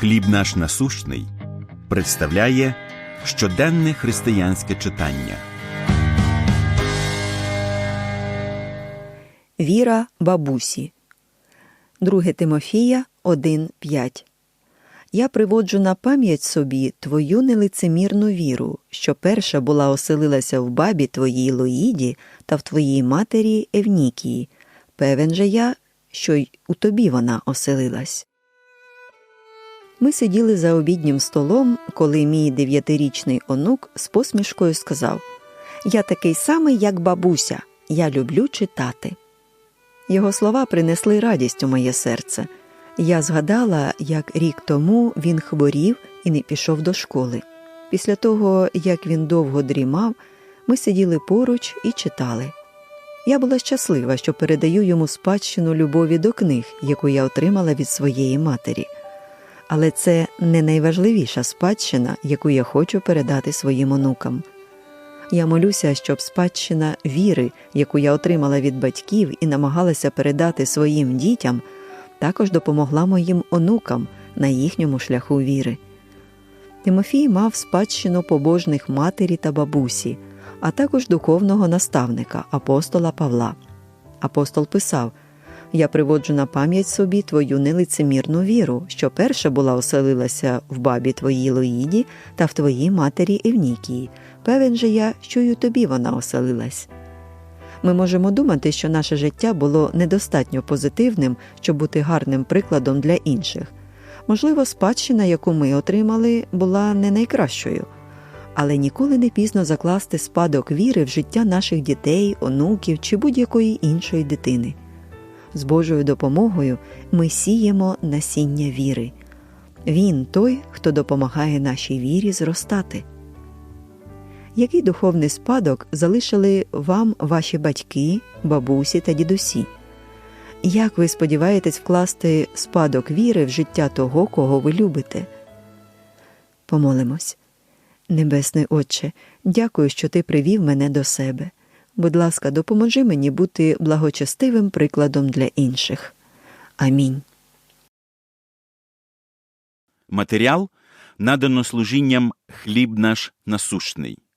Хліб наш насущний представляє щоденне християнське читання. Віра бабусі. 2 Тимофія 1.5 Я приводжу на пам'ять собі твою нелицемірну віру, що перша була оселилася в бабі твоїй Лоїді та в твоїй матері Евнікії. Певен же я, що й у тобі вона оселилась. Ми сиділи за обіднім столом, коли мій дев'ятирічний онук з посмішкою сказав Я такий самий, як бабуся, я люблю читати. Його слова принесли радість у моє серце. Я згадала, як рік тому він хворів і не пішов до школи. Після того, як він довго дрімав, ми сиділи поруч і читали. Я була щаслива, що передаю йому спадщину любові до книг, яку я отримала від своєї матері. Але це не найважливіша спадщина, яку я хочу передати своїм онукам. Я молюся, щоб спадщина віри, яку я отримала від батьків і намагалася передати своїм дітям, також допомогла моїм онукам на їхньому шляху віри. Тимофій мав спадщину побожних матері та бабусі, а також духовного наставника апостола Павла. Апостол писав Я приводжу на пам'ять собі твою нелицемірну віру, що перша була оселилася в бабі твоїй Лоїді та в твоїй матері Евнікії. Певен же я, що й у тобі вона оселилась. Ми можемо думати, що наше життя було недостатньо позитивним, щоб бути гарним прикладом для інших. Можливо, спадщина, яку ми отримали, була не найкращою, але ніколи не пізно закласти спадок віри в життя наших дітей, онуків чи будь-якої іншої дитини. З Божою допомогою ми сіємо насіння віри. Він той, хто допомагає нашій вірі зростати. Який духовний спадок залишили вам ваші батьки, бабусі та дідусі? Як ви сподіваєтесь вкласти спадок віри в життя того, кого ви любите? Помолимось. Небесний Отче, дякую, що ти привів мене до себе. Будь ласка, допоможи мені бути благочестивим прикладом для інших. Амінь. Матеріал надано служінням Хліб наш насущний.